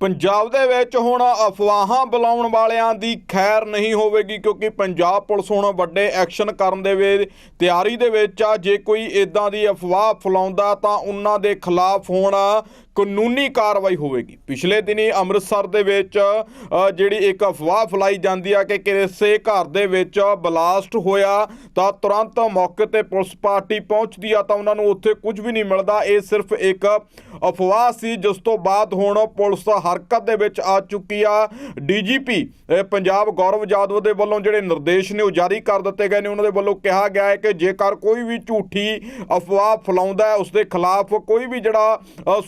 ਪੰਜਾਬ ਦੇ ਵਿੱਚ ਹੁਣ ਅਫਵਾਹਾਂ ਬੁਲਾਉਣ ਵਾਲਿਆਂ ਦੀ ਖੈਰ ਨਹੀਂ ਹੋਵੇਗੀ ਕਿਉਂਕਿ ਪੰਜਾਬ ਪੁਲਿਸ ਹੁਣ ਵੱਡੇ ਐਕਸ਼ਨ ਕਰਨ ਦੇ ਵੇ, ਤਿਆਰੀ ਦੇ ਵਿੱਚ ਆ। ਜੇ ਕੋਈ ਇਦਾਂ ਦੀ ਅਫਵਾਹ ਫੈਲਾਉਂਦਾ ਤਾਂ ਉਹਨਾਂ ਦੇ ਖਿਲਾਫ ਹੁਣ ਕਾਨੂੰਨੀ ਕਾਰਵਾਈ ਹੋਵੇਗੀ। ਪਿਛਲੇ ਦਿਨੀ ਅੰਮ੍ਰਿਤਸਰ ਦੇ ਵਿੱਚ ਜਿਹੜੀ ਇੱਕ ਅਫਵਾਹ ਫੈਲਾਈ ਜਾਂਦੀ ਆ ਕਿ ਕਿਸੇ ਘਰ ਦੇ ਵਿੱਚ ਬਲਾਸਟ ਹੋਇਆ ਤਾਂ ਤੁਰੰਤ ਮੌਕੇ ਤੇ ਪੁਲਿਸ ਪਾਰਟੀ ਪਹੁੰਚਦੀ ਆ ਤਾਂ ਉਹਨਾਂ ਨੂੰ ਉੱਥੇ ਕੁਝ ਵੀ ਨਹੀਂ ਮਿਲਦਾ। ਇਹ ਸਿਰਫ ਇੱਕ ਅਫਵਾਹ ਸੀ, ਜਿਸ ਤੋਂ ਬਾਅਦ ਹੁਣ ਪੁਲਿਸ ਹਰਕਤ ਦੇ ਵਿੱਚ ਆ ਚੁੱਕੀ ਆ। ਡੀਜੀਪੀ ਪੰਜਾਬ ਗੌਰਵ ਜਾਦਵ ਦੇ ਵੱਲੋਂ ਜਿਹੜੇ ਨਿਰਦੇਸ਼ ਨੇ ਉਹ ਜਾਰੀ ਕਰ ਦਿੱਤੇ ਗਏ ਨੇ। ਉਹਨਾਂ ਦੇ ਵੱਲੋਂ ਕਿਹਾ ਗਿਆ ਹੈ ਕਿ ਜੇਕਰ ਕੋਈ ਵੀ ਝੂਠੀ ਅਫਵਾਹ ਫੈਲਾਉਂਦਾ ਹੈ ਉਸ ਦੇ ਖਿਲਾਫ ਕੋਈ ਵੀ ਜਿਹੜਾ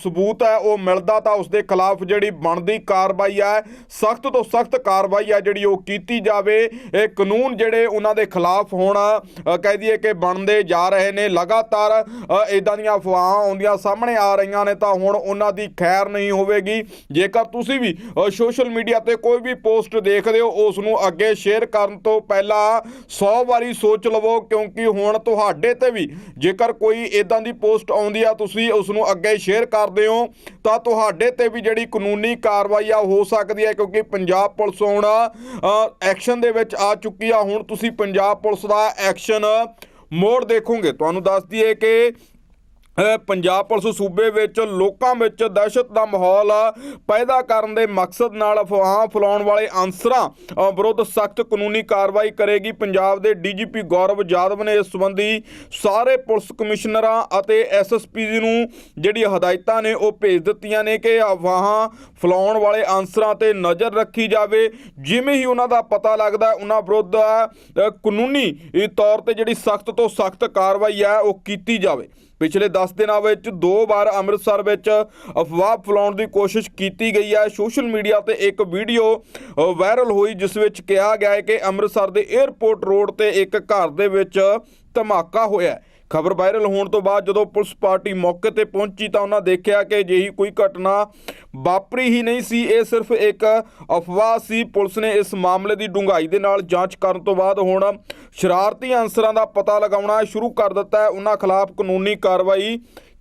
ਸਬੂਤ ਹੈ, ਉਹ ਮਿਲਦਾ ਤਾਂ ਉਸ ਦੇ ਖਿਲਾਫ ਜਿਹੜੀ ਬਣਦੀ ਕਾਰਵਾਈ ਹੈ, ਸਖਤ ਤੋਂ ਸਖਤ ਕਾਰਵਾਈ ਹੈ, ਜਿਹੜੀ ਉਹ ਕੀਤੀ ਜਾਵੇ। ਇਹ ਕਾਨੂੰਨ ਜਿਹੜੇ ਉਹਨਾਂ ਦੇ ਖਿਲਾਫ ਹੁਣ ਕਹਿ ਦਈਏ ਕਿ ਬਣਦੇ ਜਾ ਰਹੇ ਨੇ। ਲਗਾਤਾਰ ਇਦਾਂ ਦੀਆਂ ਅਫਵਾਹਾਂ ਆਉਂਦੀਆਂ ਸਾਹਮਣੇ ਆ ਰਹੀਆਂ ਨੇ ਤਾਂ ਹੁਣ ਉਹਨਾਂ ਦੀ ਖੈਰ ਨਹੀਂ ਹੋਵੇਗੀ। ਜੇ ਜੇਕਰ ਤੁਸੀਂ ਵੀ ਸੋਸ਼ਲ ਮੀਡੀਆ ਤੇ ਕੋਈ ਵੀ ਪੋਸਟ ਦੇਖਦੇ ਹੋ ਉਸ ਨੂੰ ਅੱਗੇ ਸ਼ੇਅਰ ਕਰਨ ਤੋਂ ਪਹਿਲਾਂ 100 ਵਾਰੀ ਸੋਚ ਲਵੋ, ਕਿਉਂਕਿ ਹੁਣ ਤੁਹਾਡੇ ਤੇ ਵੀ ਜੇਕਰ ਕੋਈ ਇਦਾਂ ਦੀ ਪੋਸਟ ਆਉਂਦੀ ਆ, ਤੁਸੀਂ ਉਸ ਨੂੰ ਅੱਗੇ ਸ਼ੇਅਰ ਕਰਦੇ ਹੋ, ਤਾਂ ਤੁਹਾਡੇ ਤੇ ਵੀ ਜਿਹੜੀ ਕਾਨੂੰਨੀ ਕਾਰਵਾਈ ਆ, ਹੋ ਸਕਦੀ ਹੈ ਕਿਉਂਕਿ ਪੰਜਾਬ ਪੁਲਿਸ ਹੁਣ ਐਕਸ਼ਨ ਦੇ ਵਿੱਚ ਆ ਚੁੱਕੀ ਆ। ਹੁਣ ਤੁਸੀਂ ਪੰਜਾਬ ਪੁਲਿਸ ਦਾ ਐਕਸ਼ਨ ਮੋੜ ਦੇਖੋਗੇ। ਤੁਹਾਨੂੰ ਦੱਸ ਦਈਏ ਕਿ ਪੰਜਾਬ ਪੁਲਿਸ ਸੂਬੇ ਵਿੱਚ ਲੋਕਾਂ ਵਿੱਚ ਦਹਿਸ਼ਤ ਦਾ ਮਾਹੌਲ ਪੈਦਾ ਕਰਨ ਦੇ ਮਕਸਦ ਨਾਲ ਅਫਵਾਹਾਂ ਫੈਲਾਉਣ ਵਾਲੇ ਅਨਸਰਾਂ ਵਿਰੁੱਧ ਸਖਤ ਕਾਨੂੰਨੀ ਕਾਰਵਾਈ ਕਰੇਗੀ। ਪੰਜਾਬ ਦੇ ਡੀਜੀਪੀ ਗੌਰਵ ਜਾਦਵ ਨੇ ਇਸ ਸੰਬੰਧੀ ਸਾਰੇ ਪੁਲਿਸ ਕਮਿਸ਼ਨਰਾਂ ਅਤੇ ਐਸਐਸਪੀ ਨੂੰ ਜਿਹੜੀ ਹਦਾਇਤਾਂ ਨੇ ਉਹ ਭੇਜ ਦਿੱਤੀਆਂ ਨੇ ਕਿ ਅਫਵਾਹਾਂ ਫੈਲਾਉਣ ਵਾਲੇ ਅਨਸਰਾਂ ਤੇ ਨਜ਼ਰ ਰੱਖੀ ਜਾਵੇ। ਜਿਵੇਂ ਹੀ ਉਹਨਾਂ ਦਾ ਪਤਾ ਲੱਗਦਾ, ਉਹਨਾਂ ਵਿਰੁੱਧ ਕਾਨੂੰਨੀ ਤੌਰ ਤੇ ਜਿਹੜੀ ਸਖਤ ਤੋਂ ਸਖਤ ਕਾਰਵਾਈ ਹੈ, ਉਹ ਕੀਤੀ ਜਾਵੇ। ਪਿਛਲੇ 10 ਦਿਨਾਂ ਵਿੱਚ ਦੋ ਵਾਰ ਅੰਮ੍ਰਿਤਸਰ ਵਿੱਚ ਅਫਵਾਹ ਫੈਲਾਉਣ ਦੀ ਕੋਸ਼ਿਸ਼ ਕੀਤੀ ਗਈ ਹੈ। ਸੋਸ਼ਲ ਮੀਡੀਆ ਤੇ ਇੱਕ ਵੀਡੀਓ ਵਾਇਰਲ ਹੋਈ ਜਿਸ ਵਿੱਚ ਕਿਹਾ ਗਿਆ ਹੈ ਕਿ ਅੰਮ੍ਰਿਤਸਰ ਦੇ 에ਅਰਪੋਰਟ ਰੋਡ ਤੇ ਇੱਕ ਘਰ ਦੇ ਵਿੱਚ ਧਮਾਕਾ ਹੋਇਆ ਹੈ। ਖਬਰ ਵਾਇਰਲ ਹੋਣ ਤੋਂ ਬਾਅਦ ਜਦੋਂ ਪੁਲਿਸ ਪਾਰਟੀ ਮੌਕੇ ਤੇ ਪਹੁੰਚੀ ਤਾਂ ਉਹਨਾਂ ਦੇਖਿਆ ਕਿ ਅਜਿਹੀ ਕੋਈ ਘਟਨਾ ਵਾਪਰੀ ਹੀ ਨਹੀਂ ਸੀ। ਇਹ ਸਿਰਫ ਇੱਕ ਅਫਵਾਹ ਸੀ। ਪੁਲਿਸ ਨੇ ਇਸ ਮਾਮਲੇ ਦੀ ਡੂੰਘਾਈ ਦੇ ਨਾਲ ਜਾਂਚ ਕਰਨ ਤੋਂ ਬਾਅਦ ਹੁਣ ਸ਼ਰਾਰਤੀ ਅਨਸਰਾਂ ਦਾ ਪਤਾ ਲਗਾਉਣਾ ਸ਼ੁਰੂ ਕਰ ਦਿੱਤਾ ਹੈ। ਉਹਨਾਂ ਖਿਲਾਫ ਕਾਨੂੰਨੀ ਕਾਰਵਾਈ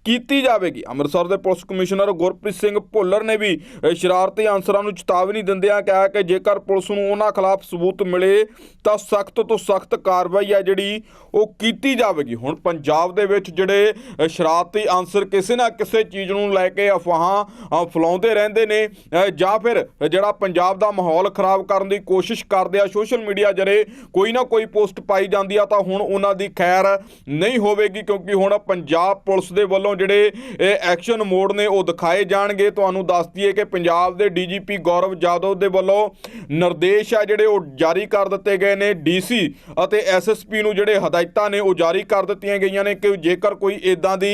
ਕੀਤੀ ਜਾਵੇਗੀ। ਅੰਮ੍ਰਿਤਸਰ ਦੇ ਪੁਲਿਸ ਕਮਿਸ਼ਨਰ ਗੁਰਪ੍ਰੀਤ ਸਿੰਘ ਭੁੱਲਰ ਨੇ ਵੀ ਸ਼ਰਾਰਤੀ ਅਨਸਰਾਂ ਨੂੰ ਚੇਤਾਵਨੀ ਦਿੰਦਿਆਂ ਕਿਹਾ ਕਿ ਜੇਕਰ ਪੁਲਿਸ ਨੂੰ ਉਹਨਾਂ ਖਿਲਾਫ ਸਬੂਤ ਮਿਲੇ ਤਾਂ ਸਖਤ ਤੋਂ ਸਖਤ ਕਾਰਵਾਈ ਹੈ ਜਿਹੜੀ ਉਹ ਕੀਤੀ ਜਾਵੇਗੀ। ਹੁਣ ਪੰਜਾਬ ਦੇ ਵਿੱਚ ਜਿਹੜੇ ਸ਼ਰਾਰਤੀ ਅਨਸਰ ਕਿਸੇ ਨਾ ਕਿਸੇ ਚੀਜ਼ ਨੂੰ ਲੈ ਕੇ ਅਫਵਾਹਾਂ ਅ, ਫੈਲਾਉਂਦੇ ਰਹਿੰਦੇ ਨੇ ਜਾਂ ਫਿਰ ਜਿਹੜਾ ਪੰਜਾਬ ਦਾ ਮਾਹੌਲ ਖਰਾਬ ਕਰਨ ਦੀ ਕੋਸ਼ਿਸ਼ ਕਰਦੇ ਆ ਸੋਸ਼ਲ ਮੀਡੀਆ ਜਰੇ ਕੋਈ ਨਾ ਕੋਈ ਪੋਸਟ ਪਾਈ ਜਾਂਦੀ ਆ ਤਾਂ ਹੁਣ ਉਹਨਾਂ ਦੀ ਖੈਰ ਨਹੀਂ ਹੋਵੇਗੀ ਕਿਉਂਕਿ ਹੁਣ ਪੰਜਾਬ ਪੁਲਿਸ ਦੇ ਵੱਲੋਂ ਜਿਹੜੇ ਇਹ ਐਕਸ਼ਨ ਮੋਡ ਨੇ ਉਹ ਦਿਖਾਏ ਜਾਣਗੇ। ਤੁਹਾਨੂੰ ਦੱਸ ਦਈਏ ਕਿ ਪੰਜਾਬ ਦੇ ਡੀਜੀਪੀ ਗੌਰਵ ਜਾਦਵ ਦੇ ਵੱਲੋਂ ਨਿਰਦੇਸ਼ ਆ ਜਿਹੜੇ ਉਹ ਜਾਰੀ ਕਰ ਦਿੱਤੇ ਗਏ ਨੇ। ਡੀਸੀ ਅਤੇ ਐਸਐਸਪੀ ਨੂੰ ਜਿਹੜੇ ਹਦਾਇਤਾਂ ਨੇ ਉਹ ਜਾਰੀ ਕਰ ਦਿੱਤੀਆਂ ਗਈਆਂ ਨੇ ਕਿ ਜੇਕਰ ਕੋਈ ਇਦਾਂ ਦੀ,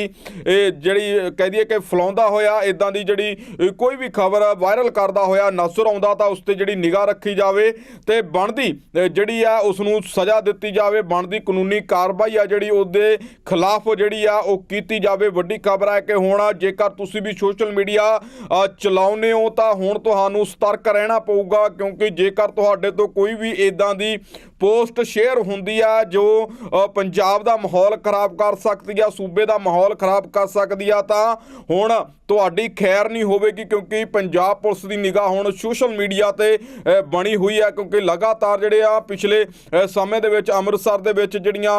ਇਹ ਜਿਹੜੀ ਕਹਿ ਦਈਏ ਕਿ ਫਲਾਉਂਦਾ ਹੋਇਆ ਇਦਾਂ ਦੀ ਜਿਹੜੀ ਕੋਈ ਵੀ ਖਬਰ ਵਾਇਰਲ ਕਰਦਾ ਹੋਇਆ ਨਜ਼ਰ ਆਉਂਦਾ ਤਾਂ ਉਸ ਤੇ ਜਿਹੜੀ ਨਿਗਾਹ ਰੱਖੀ ਜਾਵੇ ਤੇ ਬਣਦੀ ਜਿਹੜੀ ਆ ਉਸ ਨੂੰ ਸਜ਼ਾ ਦਿੱਤੀ ਜਾਵੇ, ਬਣਦੀ ਕਾਨੂੰਨੀ ਕਾਰਵਾਈ ਆ ਜਿਹੜੀ ਉਹਦੇ ਖਿਲਾਫ ਜਿਹੜੀ ਆ ਉਹ ਕੀਤੀ ਜਾਵੇ ਵੱਡੀ ਖਬਰ ਹੈ ਕਿ ਹੁਣ ਜੇਕਰ ਤੁਸੀਂ ਵੀ ਸੋਸ਼ਲ ਮੀਡੀਆ ਚਲਾਉਂਦੇ ਹੋ ਤਾਂ ਹੁਣ ਤੁਹਾਨੂੰ ਸਤਰਕ ਰਹਿਣਾ ਪਊਗਾ ਕਿਉਂਕਿ ਜੇਕਰ ਤੁਹਾਡੇ ਤੋਂ ਕੋਈ ਵੀ ਇਦਾਂ ਦੀ ਪੋਸਟ ਸ਼ੇਅਰ ਹੁੰਦੀ ਆ ਜੋ ਪੰਜਾਬ ਦਾ ਮਾਹੌਲ ਖਰਾਬ ਕਰ ਸਕਦੀ ਆ ਸੂਬੇ ਦਾ ਮਾਹੌਲ ਖਰਾਬ ਕਰ ਸਕਦੀ ਆ ਤਾਂ ਹੁਣ ਤੁਹਾਡੀ ਖੈਰ ਨਹੀਂ ਹੋਵੇਗੀ ਕਿਉਂਕਿ ਪੰਜਾਬ ਪੁਲਿਸ ਦੀ ਨਿਗਾਹ ਹੁਣ ਸੋਸ਼ਲ ਮੀਡੀਆ ਤੇ ਬਣੀ ਹੋਈ ਆ ਕਿਉਂਕਿ ਲਗਾਤਾਰ ਜਿਹੜੇ ਆ ਪਿਛਲੇ ਸਮੇਂ ਦੇ ਵਿੱਚ ਅੰਮ੍ਰਿਤਸਰ ਦੇ ਵਿੱਚ ਜਿਹੜੀਆਂ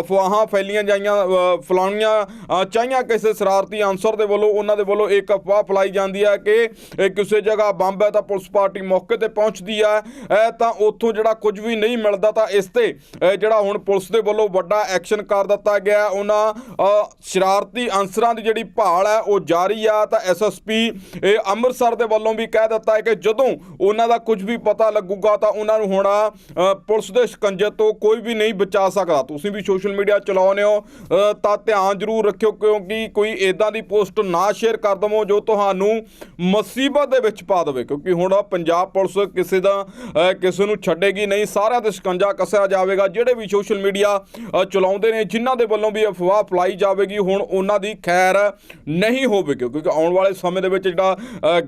ਅਫਵਾਹਾਂ ਫੈਲੀਆਂ ਜਾਈਆਂ ਅ, ਫੈਲਾਉਣੀਆਂ ਅ, ਚਾਹੀਆਂ ਕਿਸੇ ਸ਼ਰਾਰਤੀ ਅਨਸਰ ਦੇ ਵੱਲੋਂ, ਉਹਨਾਂ ਦੇ ਵੱਲੋਂ ਇੱਕ ਅਫਵਾਹ ਫੈਲਾਈ ਜਾਂਦੀ ਹੈ ਕਿ ਇਹ ਕਿਸੇ ਜਗ੍ਹਾ ਬੰਬ ਹੈ, ਤਾਂ ਪੁਲਿਸ ਪਾਰਟੀ ਮੌਕੇ ਤੇ ਪਹੁੰਚਦੀ ਹੈ। ਤਾਂ ਉੱਥੋਂ ਜਿਹੜਾ ਕੁਝ ਵੀ ਨਹੀਂ ਮਿਲਦਾ, ਤਾਂ ਇਸ ਤੇ ਜਿਹੜਾ ਹੁਣ ਪੁਲਿਸ ਦੇ ਵੱਲੋਂ ਵੱਡਾ ਐਕਸ਼ਨ ਕਰ ਦਿੱਤਾ ਗਿਆ ਉਹਨਾਂ ਸ਼ਰਾਰਤੀ ਅਨਸਰਾਂ ਦੀ ਜਿਹੜੀ ਭਾਲ ਹੈ, ਉਹ ਜਾਰੀ ਆ। ਤਾਂ ਐਸਐਸਪੀ ਇਹ ਅੰਮ੍ਰਿਤਸਰ ਦੇ ਵੱਲੋਂ ਵੀ ਕਹਿ ਦਿੱਤਾ ਹੈ ਕਿ ਜਦੋਂ ਉਹਨਾਂ ਦਾ ਕੁਝ ਵੀ ਪਤਾ ਲੱਗੂਗਾ, ਤਾਂ ਉਹਨਾਂ ਨੂੰ ਹੁਣ ਪੁਲਿਸ ਦੇ ਸ਼ਿਕੰਜੇ ਤੋਂ ਕੋਈ ਵੀ ਨਹੀਂ ਬਚਾ ਸਕਦਾ। ਤੁਸੀਂ ਵੀ ਸੋਸ਼ਲ ਮੀਡੀਆ ਚਲਾਉਂਦੇ ਹੋ ਤਾਂ ਧਿਆਨ ਜ਼ਰੂਰ ਰੱਖਿਓ, ਕਿਉਂਕਿ ਕੋਈ ਇਦਾਂ ਦੀ ਪੋਸਟ ਨਾ ਸ਼ੇਅਰ ਕਰ ਦਵੋ ਜੋ ਤੁਹਾਨੂੰ ਮੁਸੀਬਤ ਦੇ ਵਿੱਚ ਪਾ ਦੇਵੇ, ਕਿਉਂਕਿ ਹੁਣ ਪੰਜਾਬ ਪੁਲਿਸ ਕਿਸੇ ਦਾ ਕਿਸੇ ਨੂੰ ਛੱਡੇਗੀ ਨਹੀਂ, ਸਾਰਿਆਂ ਤੇ ਸ਼ਿਕੰਜਾ ਕੱਸਿਆ ਜਾਵੇਗਾ। ਜਿਹੜੇ ਵੀ ਸੋਸ਼ਲ ਮੀਡੀਆ ਚਲਾਉਂਦੇ ਨੇ, ਜਿਨ੍ਹਾਂ ਦੇ ਵੱਲੋਂ ਵੀ ਅਫਵਾਹ ਫਲਾਈ ਜਾਵੇਗੀ, ਹੁਣ ਉਹਨਾਂ ਦੀ ਖੈਰ ਨਹੀਂ ਹੋਵੇਗੀ ਕਿਉਂਕਿ ਆਉਣ ਵਾਲੇ ਸਮੇਂ ਦੇ ਵਿੱਚ ਜਿਹੜਾ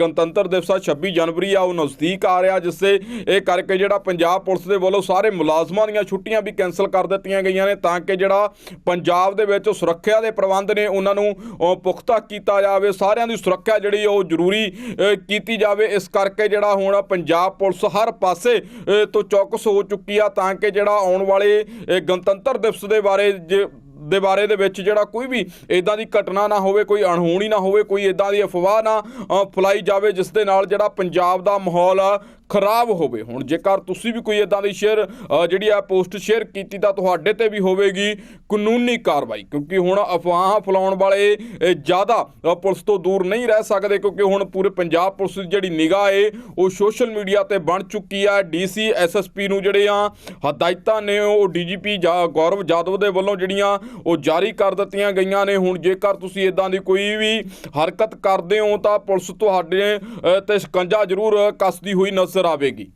ਗਣਤੰਤਰ ਦਿਵਸ ਆ 26 ਜਨਵਰੀ ਆ, ਉਹ ਨਜ਼ਦੀਕ ਆ ਰਿਹਾ, ਜਿਸ ਦੇ ਇਹ ਕਰਕੇ ਜਿਹੜਾ ਪੰਜਾਬ ਪੁਲਿਸ ਦੇ ਵੱਲੋਂ ਸਾਰੇ ਮੁਲਾਜ਼ਮਾਂ ਦੀਆਂ ਛੁੱਟੀਆਂ ਵੀ ਕੈਨਸਲ ਕਰ ਦਿੱਤੀਆਂ ਗਈਆਂ ਨੇ, ਤਾਂ ਕਿ ਜਿਹੜਾ ਪੰਜਾਬ ਦੇ ਵਿੱਚ ਸੁਰੱਖਿਆ ਦੇ ਪ੍ਰਬੰਧ ਨੇ, ਉਹਨਾਂ ਇਹਨਾਂ ਨੂੰ ਪੁਖਤਾ ਕੀਤਾ ਜਾਵੇ ਸਾਰਿਆਂ ਦੀ ਸੁਰੱਖਿਆ ਜਿਹੜੀ ਉਹ ਜ਼ਰੂਰੀ ਕੀਤੀ ਜਾਵੇ। ਇਸ ਕਰਕੇ ਜਿਹੜਾ ਹੁਣ ਪੰਜਾਬ ਪੁਲਿਸ ਹਰ ਪਾਸੇ ਤੋਂ ਚੌਕਸ ਹੋ ਚੁੱਕੀ ਆ ਤਾਂ ਕਿ ਜਿਹੜਾ ਆਉਣ ਵਾਲੇ ਗਣਤੰਤਰ ਦਿਵਸ ਦੇ ਬਾਰੇ ਦੇ ਬਾਰੇ ਦੇ ਵਿੱਚ ਜਿਹੜਾ ਕੋਈ ਵੀ ਇਦਾਂ ਦੀ ਘਟਨਾ ਨਾ ਹੋਵੇ ਕੋਈ ਅਣਹੋਣੀ ਨਾ ਹੋਵੇ ਕੋਈ ਇਦਾਂ ਦੀ ਅਫਵਾਹ ਨਾ ਅ, ਫੈਲਾਈ ਜਾਵੇ ਜਿਸ ਦੇ ਨਾਲ ਜਿਹੜਾ ਪੰਜਾਬ ਦਾ ਮਾਹੌਲ ਖਰਾਬ ਹੋਵੇ। ਹੁਣ ਜੇਕਰ ਤੁਸੀਂ ਵੀ ਕੋਈ ਇਦਾਂ ਦੀ ਸ਼ੇਅਰ ਜਿਹੜੀ ਆ ਪੋਸਟ ਸ਼ੇਅਰ ਕੀਤੀ ਤਾਂ ਤੁਹਾਡੇ ਤੇ ਵੀ ਹੋਵੇਗੀ ਕਾਨੂੰਨੀ ਕਾਰਵਾਈ। ਕਿਉਂਕਿ ਹੁਣ ਅਫਵਾਹਾਂ ਫੈਲਾਉਣ ਵਾਲੇ ਜ਼ਿਆਦਾ ਪੁਲਿਸ ਤੋਂ ਦੂਰ ਨਹੀਂ ਰਹਿ ਸਕਦੇ ਕਿਉਂਕਿ ਹੁਣ ਪੂਰੇ ਪੰਜਾਬ ਪੁਲਿਸ ਦੀ ਜਿਹੜੀ ਨਿਗਾਹ ਏ, ਉਹ ਸੋਸ਼ਲ ਮੀਡੀਆ ਤੇ ਬਣ ਚੁੱਕੀ ਆ। ਡੀਸੀ ਐਸਐਸਪੀ ਨੂੰ ਜਿਹੜੇ ਆ, ਹਦਾਇਤਾਂ ਨੇ, ਉਹ ਡੀਜੀਪੀ ਗੌਰਵ ਜਾਦਵ ਦੇ ਵੱਲੋਂ ਜਿਹੜੀਆਂ, ਉਹ ਜਾਰੀ ਕਰ ਦਿੱਤੀਆਂ ਗਈਆਂ ਨੇ। ਹੁਣ ਜੇਕਰ ਤੁਸੀਂ ਇਦਾਂ ਦੀ ਕੋਈ ਵੀ ਹਰਕਤ ਕਰਦੇ ਹੋ ਤਾਂ ਪੁਲਿਸ ਤੁਹਾਡੇ ਤੇ ਸ਼ਿਕੰਜਾ ਜ਼ਰੂਰ ਕੱਸਦੀ ਹੋਈ ਨਜ਼ਰ ਆਵੇਗੀ